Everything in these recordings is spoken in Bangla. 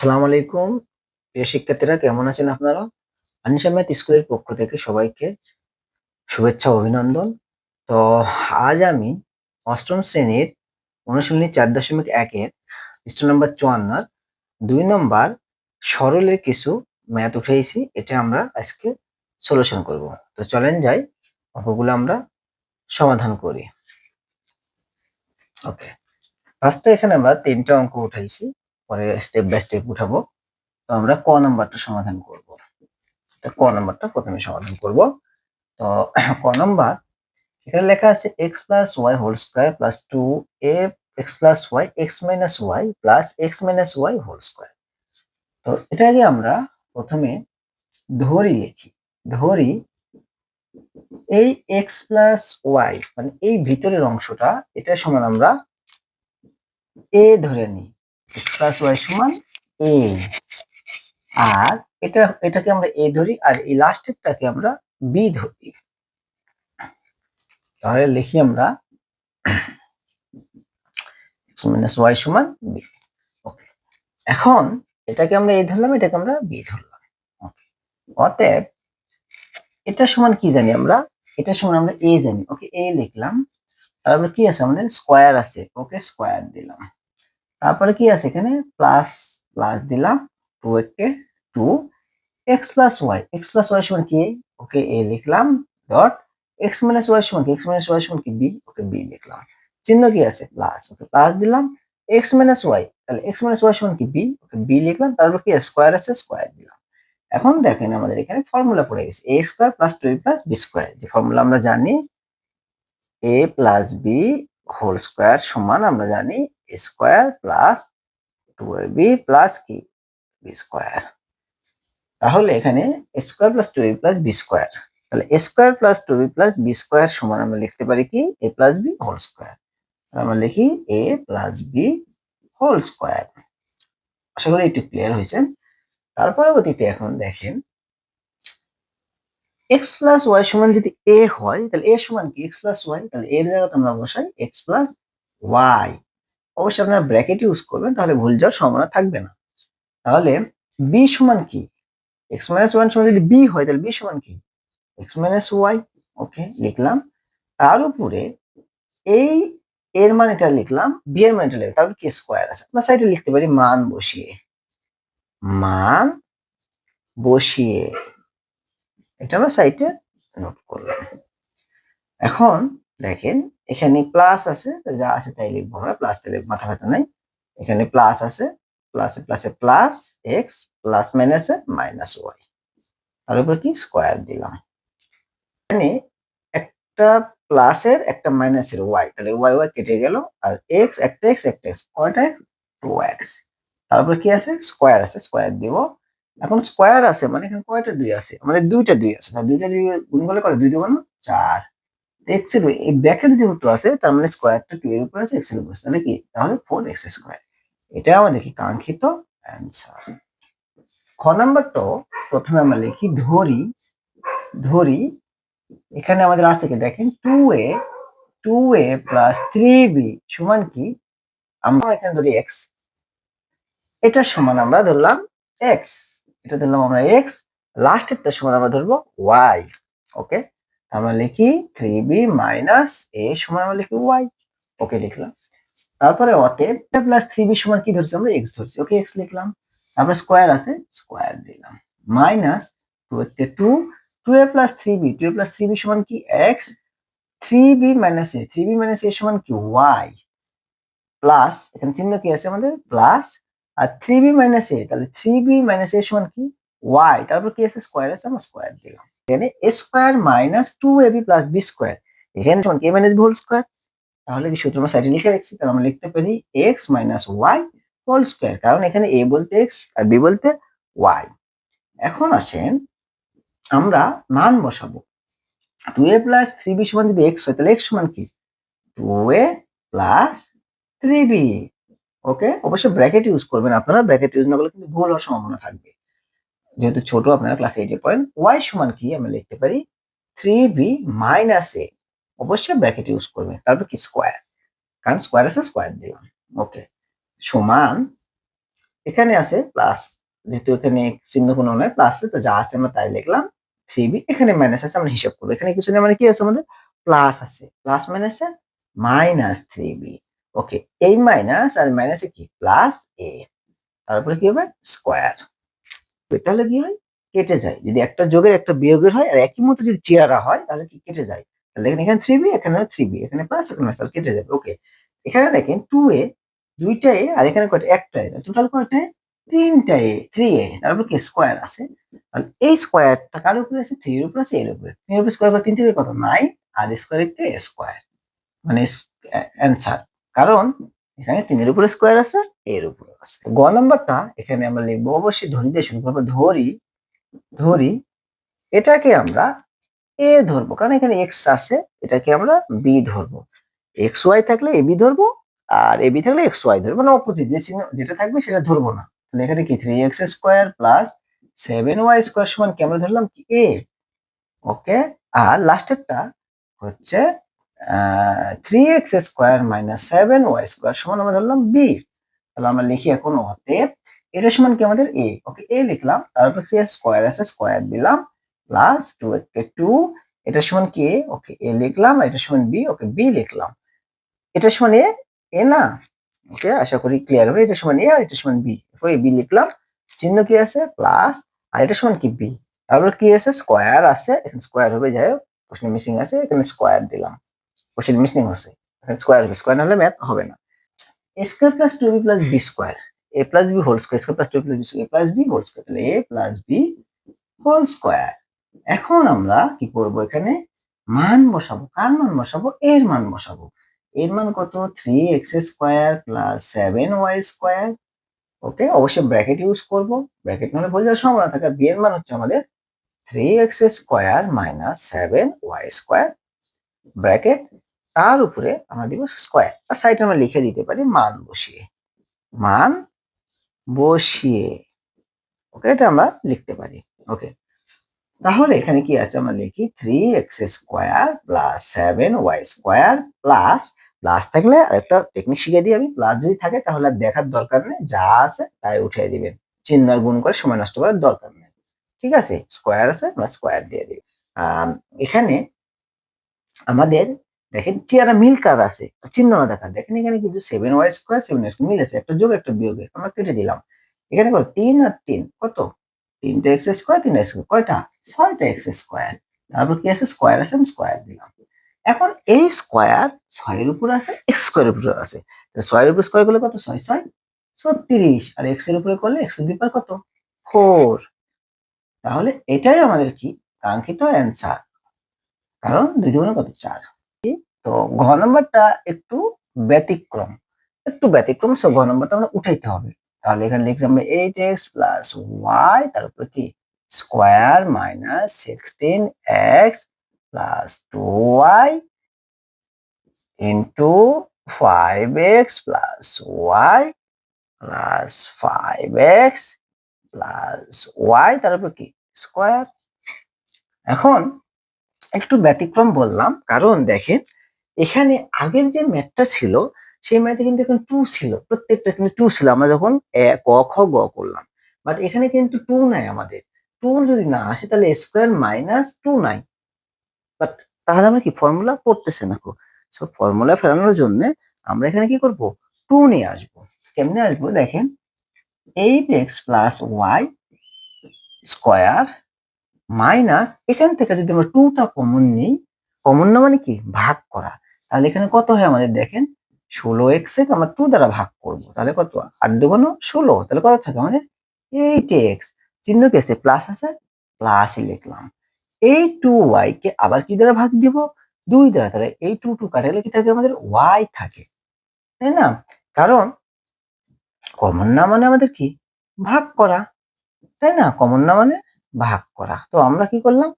আসসালামু আলাইকুম। প্রিয় শিক্ষার্থীরা, কেমন আছেন আপনারা? আনিসা ম্যাথ স্কুলের পক্ষ থেকে সবাইকে শুভেচ্ছা অভিনন্দন। তো আজ আমি অষ্টম শ্রেণির অনুশীলনী চার দশমিক একের পৃষ্ঠ নম্বর চুয়ান্নর দুই নম্বর সরলের কিছু ম্যাথ উঠেছি এটা আমরা আজকে সলিউশন করব। তো চলেন যাই, অঙ্কগুলো আমরা সমাধান করি। ওকে ফার্স্টে এখানে আমরা তিনটা অঙ্ক উঠাইছি। পরে স্টেপ বাই স্টেপ উঠাবো। তো আমরা ক নাম্বারটা সমাধান করব। তো ক নাম্বারটা প্রথমে সমাধান করব। তো ক নাম্বার, এখানে লেখা আছে X plus Y whole square plus two A X plus Y X minus Y plus X minus Y whole square তো এটাকে আমরা প্রথমে ধরি লিখি। ধরি এই এক্স প্লাস ওয়াই মানে এই ভিতরের অংশটা এটা সমান আমরা এ ধরে নিই। প্লাস ওয়াই সমান এ আর এটা, এটাকে আমরা এ ধরি, আর এই লাস্টেরটাকে আমরা বি ধরি। তাহলে লিখি আমরা এখন এটাকে আমরা এ ধরলাম, এটাকে আমরা বি ধরলাম। ওকে অতএব এটা সমান কি জানি আমরা? এটা সমান আমরা এ জানি। ওকে এ লিখলাম। তারপরে কি আছে? আমাদের স্কোয়ার আছে। ওকে স্কোয়ার দিলাম। তারপরে কি আছে এখানে? প্লাস প্লাস দিলাম টু একে two X plus Y X plus Y সমান কি? ওকে এ লিখলাম ডট এক্স মাইনাস ওয়াই সমান কি? এক্স মাইনাস ওয়াই সমান কি? বি ওকে বি লিখলাম। চিহ্ন কি আছে? প্লাস ওকে প্লাস দিলাম এক্স মাইনাস ওয়াই তাহলে এক্স মাইনাস ওয়াই সমান কি? বি ওকে বি লিখলাম, তারপর কি? স্কোয়ার আছে স্কোয়ার দিলাম। এখন দেখেন আমাদের এখানে ফর্মুলা পড়ে গেছে। A square plus two plus B square যে ফর্মুলা আমরা জানি A plus B whole square সমান আমরা জানি square plus two A B plus কি? B square. তাহলে এখানে square plus two A plus B square. তাহলে square plus two B plus B square সমান আমরা লিখতে পারি কি? A plus B whole square. আমরা লিখি A plus B whole square. আশা করি একটু ক্লিয়ার হয়েছে তার পরবর্তীতে এখন দেখেন এক্স প্লাস ওয়াই সমান যদি এ হয়, তাহলে এ সমান কি? এক্স প্লাস ওয়াই তাহলে এর জায়গাতে আমরা বসাই এক্স প্লাস ওয়াই অবশ্যই আপনারা ব্র্যাকেট ইউজ করবেন, তাহলে ভুল যাওয়ার সম্ভাবনা থাকবে না। তাহলে বি সমান কি? এক্স মাইনাস ওয়ান সমান যদি বি হয়, তাহলে বি সমান কি? এক্স মাইনাস ওয়াই ওকে লিখলাম। তার উপরে এই এর মান এটা লিখলাম বি এর মানেটা লিখলাম তারপর কি স্কোয়ার আছে? আমরা সাইডে লিখতে পারি মান বসিয়ে। মান বসিয়ে, এটা আমরা সাইডে নোট করলাম। এখন দেখেন, এখানে প্লাস আছে যা আছে তাই লিখব আমরা প্লাস তাই মাথা ব্যথা নাই। এখানে প্লাস আছে প্লাসে প্লাসে প্লাস এক্স প্লাস মাইনাসে মাইনাস ওয়াই তার উপর কি? স্কোয়ার দিলাম। এখানে একটা প্লাসের একটা মাইনাসের ওয়াই তাহলে ওয়াই ওয়াই কেটে গেল, আর এক্স একটা এক্স একটা এক্স কয়টা? টু এক্স তারপর কি আছে? স্কোয়ার আছে স্কোয়ার দিব। এখন স্কোয়ার আছে মানে এখানে কয়টা দুই আছে? মানে দুইটা দুই আছে দুইটা দুই গুণ করলে কত? দুই দুগুণ চার। এক্সের এই ব্যাকের যেহেতু আছে, তার মানে স্কোয়ারটা টু এর উপর আছে এক্সের উপর আছে, তাহলে কি? তাহলে ফোর এক্স স্কোয়ার এটা আমাদের কি কাঙ্ক্ষিত অ্যান্সার খ নাম্বারটা প্রথমে আমরা লিখি ধরি ধরি, এখানে আমাদের আছে কি? দেখেন two A two A plus three B সমান কি? আমরা এখানে ধরি এক্স এটা সমান আমরা ধরলাম এক্স এটা ধরলাম আমরা এক্স লাস্টেরটা সমান আমরা ধরবো ওয়াই ওকে আমরা লিখি থ্রি বি মাইনাস এ সমান আমরা লিখি ওয়াই। ওকে, লিখলাম। তারপরে অতএব প্লাস থ্রি বি সমান কি ধরছি আমরা? এক্স ধরছি। ওকে, এক্স লিখলাম। তারপরে স্কোয়ার আছে, স্কোয়ার দিলাম। মাইনাস টু হচ্ছে two two A plus three B, two A plus three B সমান কি? X. Three B minus A, three B minus A সমান কি? ওয়াই। প্লাস, এখানে চিহ্ন কি আছে আমাদের? প্লাস। আর থ্রি বি মাইনাস এ, তাহলে থ্রি বি মাইনাস এ সমান কি? ওয়াই। তারপর কি আছে? স্কোয়ার আছে, আমরা স্কোয়ার দিলাম। এখানে A square minus two A B plus B square এখানে সমান কে মাইনাস বি হোল স্কোয়ার তাহলে কি সূত্র আমরা সাইডে লিখে রাখছি, তাহলে আমরা লিখতে পারি X minus Y whole square কারণ এখানে এ বলতে এক্স আর বি বলতে ওয়াই এখন আসেন, আমরা মান বসাবো। Two A plus three B সমান যদি এক্স হয়, তাহলে এক্স সমান কি? Two A plus three B okay অবশ্যই ব্র্যাকেট ইউজ করবেন। আপনারা ব্র্যাকেট ইউজ না করলে কিন্তু ভুল হওয়ার সম্ভাবনা থাকবে। যেহেতু ছোট আপনারা ক্লাস এইটে পড়েন ওয়াই সমান কি আমরা লিখতে পারি? থ্রি বি মাইনাস এ অবশ্যই ব্র্যাকেট ইউজ করবে তারপর কি? স্কোয়ার কারণ স্কোয়ার আছে স্কোয়ার দিলাম ওকে সমান, এখানে আছে প্লাস যেহেতু এখানে চিহ্ন কোনো নয় প্লাস তো যা আছে আমরা তাই লিখলাম। থ্রি বি এখানে মাইনাস আছে, আমরা হিসাব করব। এখানে কিছু না মানে কি আছে আমাদের? প্লাস আছে। প্লাস মাইনাসে মাইনাস থ্রি বি ওকে এই মাইনাস আর মাইনাসে কি? প্লাস এ তারপরে কি হবে? স্কোয়ার তাহলে কি হয়? কেটে যায়। যদি একটা যোগের একটা বিয়োগের হয় আর একই মতো যদি চেয়ারা হয়, তাহলে কি কেটে যায়? তাহলে দেখেন এখানে থ্রি বি এখানে থ্রি বি এখানে প্লাস এখানে তাহলে কেটে যাবে। ওকে এখানে দেখেন টু এ দুইটা এ আর এখানে কয়টা? একটা এ টোটাল কয়টা? তিনটা এ থ্রি এ তারপর কি স্কোয়ার আছে? তাহলে এই স্কোয়ারটা কার উপরে আছে? থ্রি এর উপরে আছে এর উপরে। থ্রি এর উপরে স্কোয়ার বা তিন থেকে কত? নাইন আর স্কোয়ার একটা স্কোয়ার মানে অ্যান্সার কারণ এখানে তিনের উপরে স্কোয়ার আছে, এর উপরে আছে। গ নাম্বারটা, এখানে আমরা লিখব, অবশ্যই ধরি দিয়ে শুরু করব, ধরি ধরি, এটাকে আমরা এ ধরবো, কারণ এখানে এক্স আছে, এটাকে আমরা বি ধরবো। এক্স ওয়াই থাকলে এ বি ধরবো, আর এ বি থাকলে এক্স ওয়াই ধরবো মানে অপোজিট যে চিহ্ন, যেটা থাকবে সেটা ধরবো না। তাহলে এখানে কি three X square plus seven Y square সমান কি? আমরা ধরলাম কি? এ ওকে আর লাস্টেরটা হচ্ছে three X square minus seven Y square সমান আমরা ধরলাম বি তাহলে আমরা লিখি এখন অতএব এটা সমান কি আমাদের এ ওকে এ লিখলাম, তারপর কি স্কোয়ার আছে স্কোয়ার দিলাম প্লাস টু কে টু এটা সমান কি ওকে এ লিখলাম, এটা সমান বি ওকে বি লিখলাম। এটা সমান এ এ না। ওকে আশা করি ক্লিয়ার হবে এটা সমান এ আর এটা সমান বি এ বি লিখলাম, চিহ্ন কি আছে? প্লাস আর এটা সমান কি বি তারপর কি আছে? স্কোয়ার আছে, এখানে স্কোয়ার হবে, যাই হোক কোশ্চেন মিসিং আছে, এখানে স্কোয়ার দিলাম। কোশ্চেন মিসিং হচ্ছে স্কোয়ার স্কোয়ার না হলে ম্যাথ হবে না। Square plus two B plus B square A plus B whole square square plus two plus B plus B whole square তাহলে A plus B whole square এখন আমরা কি করব এখানে? মান বসাবো। কার মান বসাবো? এর মান বসাবো। এর মান কত? Three X square plus seven Y square okay অবশ্যই ব্র্যাকেট ইউজ করব। ব্র্যাকেট নাহলে বলে যাওয়ার থাকে। বি এর মান হচ্ছে আমাদের three X square minus seven Y square bracket তার উপরে আমরা দিব স্কোয়ার আর সাইডে আমরা লিখে দিতে পারি মান বসিয়ে। মান বসিয়ে। ওকে এটা আমরা লিখতে পারি। ওকে তাহলে এখানে কি আছে? আমরা লিখি three X square plus seven Y square plus plus থাকলে আরেকটা টেকনিক শিখে দিই আমি। প্লাস যদি থাকে তাহলে আর দেখার দরকার নেই, যা আছে তাই উঠিয়ে দিবেন। চিহ্ন গুণ করে সময় নষ্ট করার দরকার নেই। ঠিক আছে? স্কোয়ার আছে, আমরা স্কোয়ার দিয়ে দিই। এখানে আমাদের দেখেন চেয়ারা মিল কার আছে। চিহ্ন না দেখা দেখেন, এখানে কিন্তু seven Y square seven Y মিল আছে। একটা যোগ, একটা বিয়োগে। আমরা কেটে দিলাম। এখানে কত তিন আর তিন, কত? তিনটা এক্স স্কোয়ার তিনটা এক্স কয়টা? ছয়টা এক্স স্কোয়ার তারপর কি আছে? স্কোয়ার আছে, আমি স্কোয়ার দিলাম। এখন এই স্কোয়ার ছয়ের উপর আছে এক্স স্কোয়ারের উপরে আছে। ছয়ের উপর স্কোয়ার করলে কত? ছয় ছয়। ছত্রিশ আর এক্সের উপরে করলে একশো দুই পার কত? ফোর তাহলে এটাই আমাদের কি? কাঙ্ক্ষিত অ্যান্সার কারণ দুই দুগুণে কত? চার। তো ঘ নম্বরটা একটু ব্যতিক্রম। একটু ব্যতিক্রম সো ঘ নম্বরটা আমরা উঠাইতে হবে। তাহলে এখানে লিখলাম এইট এক্স প্লাস ওয়াই তারপর কি? Square minus sixteen X plus two Y into five X plus Y plus five X plus Y তারপর কি? স্কোয়ার এখন একটু ব্যতিক্রম বললাম, কারণ দেখেন এখানে আগের যে ম্যাথটা ছিল, সেই ম্যাথে কিন্তু এখন টু ছিল, প্রত্যেকটা কিন্তু টু ছিল। আমরা যখন ক, খ, গ করলাম। বাট এখানে কিন্তু টু নাই আমাদের। টু যদি না আসে, তাহলে স্কোয়ার মাইনাস টু নাই। বাট তাহলে আমরা কি ফর্মুলা পড়তেছে না সো ফর্মুলা ফেরানোর জন্য আমরা এখানে কি করব? টু নিয়ে আসব। কেমনে আসব? দেখেন eight X plus Y square minus এখান থেকে যদি আমরা টুটা কমন নিই কমন না মানে কি? ভাগ করা। তাহলে এখানে কত হয় আমাদের দেখেন? ষোলো এক্স এ আমরা টু দ্বারা ভাগ করব। তাহলে কত? আট দুগুণ ষোলো। তাহলে কত থাকে আমাদের? এইট এক্স চিহ্ন কি আছে? প্লাস আছে? প্লাস লিখলাম। এই টু ওয়াই কে আবার কি দ্বারা ভাগ দিব? দুই দ্বারা। তাহলে এই টু টু কাটালে কি থাকে আমাদের? ওয়াই থাকে। তাই না? কারণ কমন না মানে আমাদের কি? ভাগ করা। তাই না? কমন না মানে ভাগ করা। তো আমরা কি করলাম?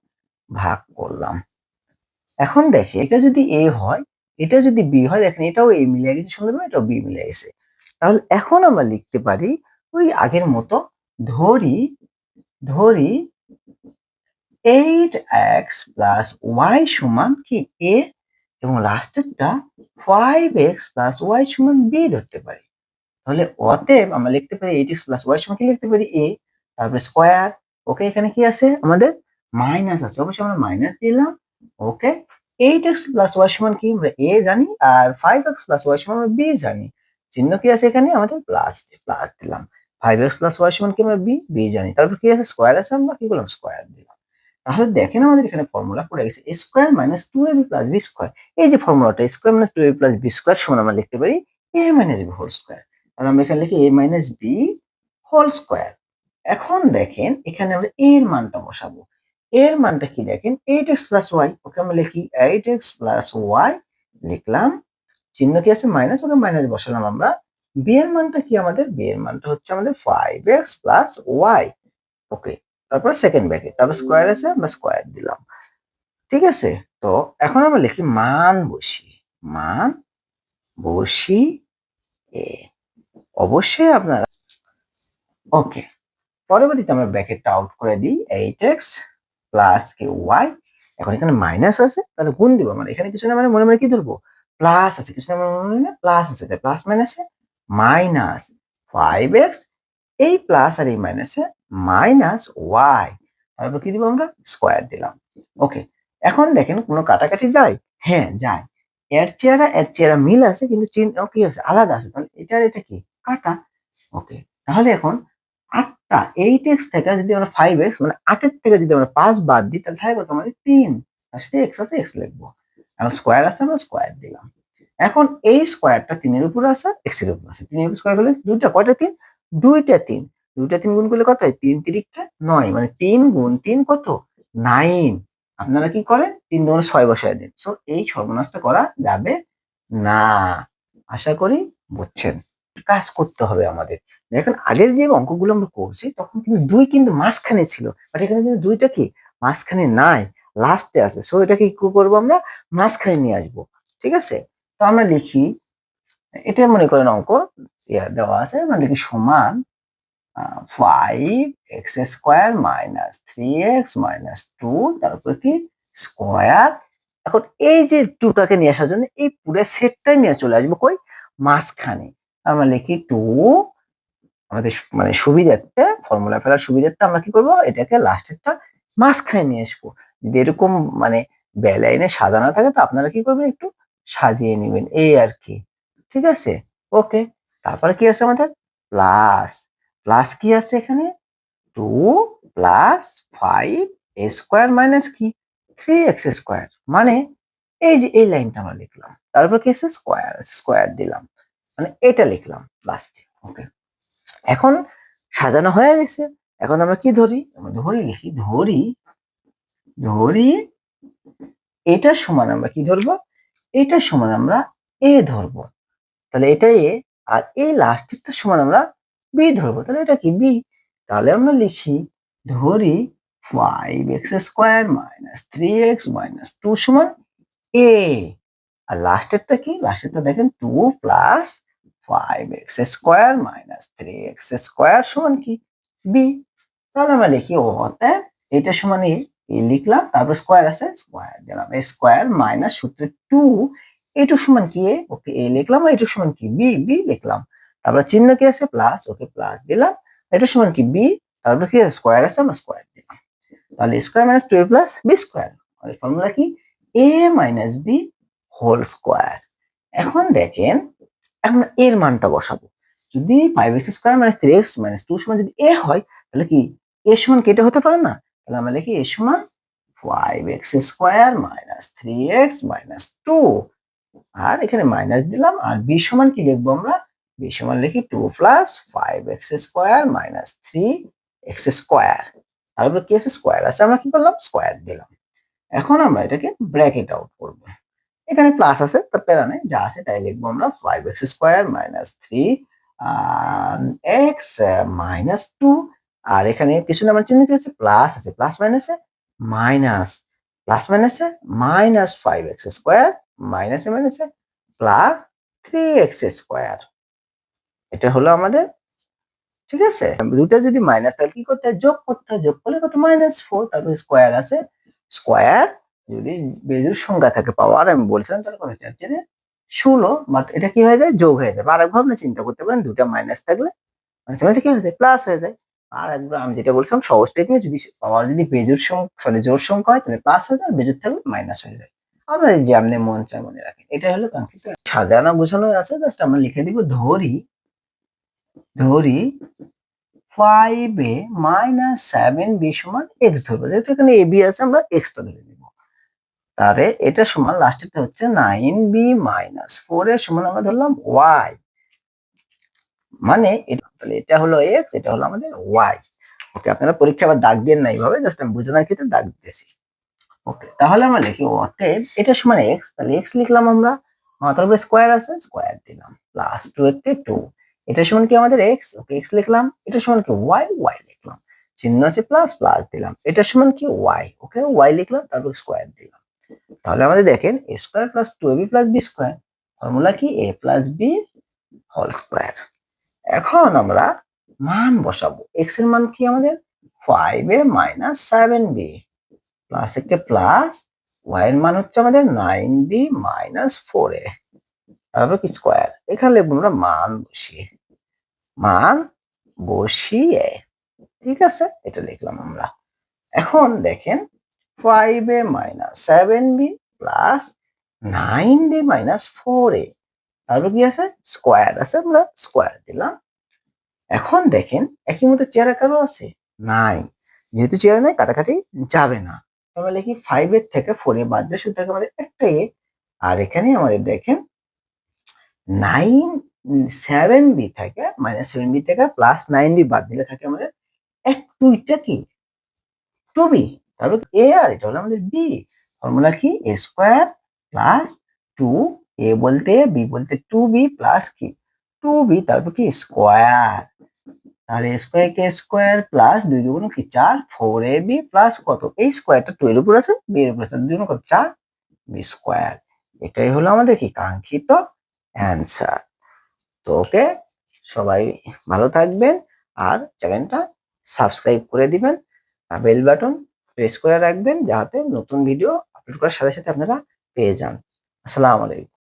ভাগ করলাম। এখন দেখে, এটা যদি এ হয় এটা যদি বি হয়, দেখেন এটাও এ মিলে গেছে সুন্দর এটাও বি মিলে গেছে। তাহলে এখন আমরা লিখতে পারি, ওই আগের মতো ধরি ধরি এইট এক্স প্লাস ওয়াই সমান কি এ এবং লাস্টেরটা ফাইভ এক্স প্লাস ওয়াই সমান বি ধরতে পারি। তাহলে অতএব আমরা লিখতে পারি এইট এক্স প্লাস ওয়াই সমান কি লিখতে পারি? এ তারপরে স্কোয়ার ওকে এখানে কি আছে? আমাদের মাইনাস আছে। অবশ্যই আমরা মাইনাস দিলাম okay eight X plus Y সমান কি আমরা এ জানি আর ফাইভ এক্স প্লাস ওয়াই সমান আমরা বি জানি। চিহ্ন কি আছে এখানে? আমাদের প্লাস প্লাস দিলাম। ফাইভ এক্স প্লাস ওয়াই সমান কি আমরা বি বি জানি। তারপর কি আছে? স্কোয়ার আছে আমরা কি করলাম? স্কোয়ার দিলাম। তাহলে দেখেন আমাদের এখানে ফর্মুলা পড়ে গেছে। Square minus two A B plus B square এই যে ফর্মুলাটা square minus two A plus B square সমান আমরা লিখতে পারি A minus B whole square তাহলে আমরা এখানে লিখি A minus B whole square এখন দেখেন এখানে আমরা এর মানটা বসাবো। এর মানটা কি দেখেন? Eight X plus Y okay আমি লিখি এইট এক্স প্লাস ওয়াই লিখলাম। চিহ্ন কি আছে? মাইনাস ওকে মাইনাস বসালাম আমরা। বি এর মানটা কি আমাদের? বি এর মানটা হচ্ছে আমাদের five X plus Y okay, তারপরে সেকেন্ড ব্যাকে তারপর স্কোয়ার আছে, আমরা স্কোয়ার দিলাম। ঠিক আছে? তো এখন আমরা লিখি মান বসি মান বসি এ অবশ্যই আপনারা ওকে, পরবর্তীতে আমরা ব্র্যাকেটটা আউট করে দিই। এইট এক্স প্লাস কে ওয়াই এখন এখানে মাইনাস আছে, তাহলে গুণ দিব মানে এখানে কিছু না মানে মনে মনে কি ধরবো? প্লাস আছে, কিছু না মানে মনে মনে প্লাস আছে। তাই প্লাস মাইনাসে মাইনাস ফাইভ এক্স এই প্লাস আর এই মাইনাসে মাইনাস ওয়াই তারপর কি দিব আমরা? স্কোয়ার দিলাম। ওকে এখন দেখেন কোনো কাটাকাটি যায়? হ্যাঁ যায়। এর চেহারা এর চেহারা মিল আছে, কিন্তু চিহ্ন কি আছে? আলাদা আছে। তাহলে এটা এটা কি? কাটা। ওকে তাহলে এখন আটটা এইট এক্স থেকে যদি আমরা ফাইভ এক্স মানে আটের থেকে যদি আমরা পাঁচ বাদ দিই, তাহলে থাকে কত আমাদের তিন সেটা এক্স আছে এক্স লিখব। এখন স্কোয়ার আছে, আমরা স্কোয়ার দিলাম। এখন এই স্কোয়ারটা তিনের উপর আছে এক্সের উপর আছে। তিনের উপর স্কোয়ার করলে দুইটা, কয়টা তিন? দুইটা তিন। দুইটা তিন গুণ করলে কত হয়? তিন তিরিকটা নয়। মানে তিন গুণ তিন কত? নাইন আপনারা কি করেন? তিন দুগুণ ছয় বসায় দিন। সো এই সর্বনাশটা করা যাবে না। আশা করি বুঝছেন। কাজ করতে হবে আমাদের। দেখেন আগের যে অঙ্কগুলো আমরা করছি, তখন কিন্তু দুই কিন্তু মাঝখানে ছিল। বাট এখানে কিন্তু দুইটা কি? মাঝখানে নাই লাস্টে আছে। সো এটাকে কি করব আমরা, মাঝখানে নিয়ে আসব। ঠিক আছে? তো আমরা লিখি এটা মনে করেন অঙ্ক। দেওয়া আছে, আমরা লিখি সমান five X square minus three X minus two তারপরে কি? স্কোয়ার এখন এই যে টুটাকে নিয়ে আসার জন্য, এই পুরো সেটটাই নিয়ে চলে আসব কই? মাঝখানে। আমরা লিখি টু, আমাদের মানে সুবিধার্থে ফর্মুলা ফেলার সুবিধার্থে আমরা কি করব? এটাকে লাস্টেরটা মাঝখানে নিয়ে আসব। যদি এরকম মানে বেলাইনে সাজানো থাকে, তো আপনারা কি করবেন? একটু সাজিয়ে নেবেন। এই আর কি। ঠিক আছে? ওকে তারপরে কি আছে আমাদের? প্লাস প্লাস কি আছে এখানে? Two plus five A square minus কি? থ্রি এক্স স্কোয়ার মানে এই যে, এই লাইনটা আমরা লিখলাম। তারপর কি আছে? স্কোয়ার স্কোয়ার দিলাম। মানে এটা লিখলাম লাস্টে ওকে এখন সাজানো হয়ে গেছে। এখন আমরা কি ধরি? ধরি, লিখি, ধরি ধরি, এটা সমান আমরা কি ধরবো? এটা সমান আমরা এ ধরবো। তাহলে এটা এ, আর এই লাস্টেরটা সমান আমরা বি ধরবো। তাহলে এটা কি? বি। তাহলে আমরা লিখি, ধরি five X square minus three X minus two সমান এ। আর লাস্টেরটা কি? লাস্টেরটা দেখেন two plus five X square minus three X square সমান কি? বি তাহলে আমরা লিখি ও অতএব এটা সমান এ লিখলাম, তারপর স্কোয়ার আছে স্কোয়ার দিলাম। স্কোয়ার মাইনাস সূত্রে টু এইটু সমান কি এ? ওকে, এ লিখলাম এইটু সমান কি? বি বি লিখলাম। তারপর চিহ্ন কি আছে? প্লাস ওকে প্লাস দিলাম। এটা সমান কি? বি তারপর কি স্কোয়ার আছে, আমরা স্কোয়ার দিলাম। তাহলে square minus two A plus B square formula কি? A minus B whole square এখন দেখেন এখন এর মানটা বসাবো। যদি five X square minus three X minus two সমান যদি এ হয়, তাহলে কি এ সমান কেটে হতে পারে না? তাহলে আমরা লিখি এ সমান five x square minus three x minus two আর এখানে মাইনাস দিলাম, আর বি সমান কি লিখব আমরা? বি সমান লিখি two plus five x square minus three x square তারপর কি আছে স্কোয়ার আছে, আমরা কি করলাম? স্কোয়ার দিলাম। এখন আমরা এটাকে ব্র্যাকেট আউট করব। এখানে প্লাস আছে, তো প্যারা নেই, যা আছে তাই লিখব আমরা five x square minus three x minus two আর এখানে কিছু নাম্বার চিহ্ন কি আছে? প্লাস আছে প্লাস মাইনাসে মাইনাস প্লাস মাইনাসে মাইনাস ফাইভ এক্স স্কোয়ার মাইনাসে মাইনাসে প্লাস থ্রি এক্স স্কোয়ার এটা হলো আমাদের, ঠিক আছে? দুটা যদি মাইনাস তাহলে কি করতে হয়? যোগ করতে হয়, যোগ করলে কত? মাইনাস ফোর তারপর স্কোয়ার আছে স্কোয়ার যদি বেজুর সংখ্যা থাকে পাওয়ার আমি বলছিলাম, তাহলে কত চার চারে ষোলো বাট এটা কি হয়ে যায়? যোগ হয়ে যাবে আর একবার চিন্তা করতে পারেন দুটা মাইনাস থাকলে মাঝে মাঝে কি হয়ে যায়? প্লাস হয়ে যায়। আর একবার আমি যেটা বলছিলাম, সহজ টেকনিক যদি পাওয়ার যদি বেজুর সংখ্যা সরি জোর সংখ্যা হয়, তাহলে প্লাস হয়ে যায় বেজুর থাকলে মাইনাস হয়ে যায়। আমরা যে আপনি মন চায় মনে রাখেন এটাই হলো কাঙ্ক্ষিত সাজানো গোছানো আছে জাস্ট আমরা লিখে দিব, ধরি ধরি five A minus seven B সমান এক্স ধরবো। যেহেতু এখানে এ বি আছে, আমরা এক্স ধরে নিব। তাহলে এটা সমান লাস্টেরটা হচ্ছে নাইন বি মাইনাস ফোর এর সমান আমরা ধরলাম ওয়াই মানে এটা হলো এক্স এটা হলো আমাদের ওয়াই ওকে আপনারা পরীক্ষা আবার দাগ দেন না এইভাবে জাস্ট আমি বোঝানোর ক্ষেত্রে দাগ দিতেছি। ওকে তাহলে আমরা লিখি, অতএব এটা সমান এক্স তাহলে এক্স লিখলাম আমরা উপরে স্কোয়ার আছে স্কোয়ার দিলাম প্লাস টু একটি টু এটা সমান কি আমাদের এক্স ওকে এক্স লিখলাম, এটা সমান কি ওয়াই ওয়াই লিখলাম। চিহ্ন আছে প্লাস প্লাস দিলাম, এটা সমান কি ওয়াই ওকে ওয়াই লিখলাম, তারপর স্কোয়ার দিলাম। তাহলে আমাদের দেখেন A square plus two B plus B square formula কি? A plus B whole square এখন আমরা মান বসাবো। এক্সের মান কি আমাদের? Five A minus seven B plus একটা প্লাস ওয়াই এর মান হচ্ছে আমাদের nine B minus four A তারপর কি স্কোয়ার এখানে লিখব আমরা মান বসিয়ে মান বসিয়ে, ঠিক আছে? এটা লিখলাম আমরা। এখন দেখেন five A minus seven B plus nine B minus four A তারপর কি আছে? স্কোয়ার আছে, আমরা স্কোয়ার দিলাম। এখন দেখেন, একই মতো চেয়ারে কারও আছে? নাই। যেহেতু চেয়ারে নাই, কাটাকাটি যাবে না। তবে লিখি ফাইভ এর থেকে ফোর এ বাদ দিয়ে শুধু থাকে আমাদের একটা এ আর এখানে আমাদের দেখেন নাইন সেভেন বি থেকে মাইনাস সেভেন বি থেকে প্লাস নাইন বি বাদ দিলে থাকে আমাদের এক দুইটা কি? টু বি তারপর এ আর এটা হলো আমাদের বি ফর্মুলা কি? A square plus two A বলতে বি বলতে টু বি প্লাস কি? টু বি তারপর কি? স্কোয়ার তাহলে স্কোয়ার কে স্কোয়ার প্লাস দুই দুগুণ কি? চার। ফোর এ বি প্লাস কত? এই স্কোয়ারটা টু এর উপর আছে বি এর উপর আছে, দুই কত? চার। বি স্কোয়ার এটাই হলো আমাদের কি? কাঙ্ক্ষিত অ্যান্সার তো ওকে, সবাই ভালো থাকবেন আর চ্যানেলটা সাবস্ক্রাইব করে দিবেন। আর বেল বাটন প্রেস করে রাখবেন যাতে নতুন ভিডিও আপলোড করার সাথে সাথে আপনারা পেয়ে যান। আসসালামু আলাইকুম।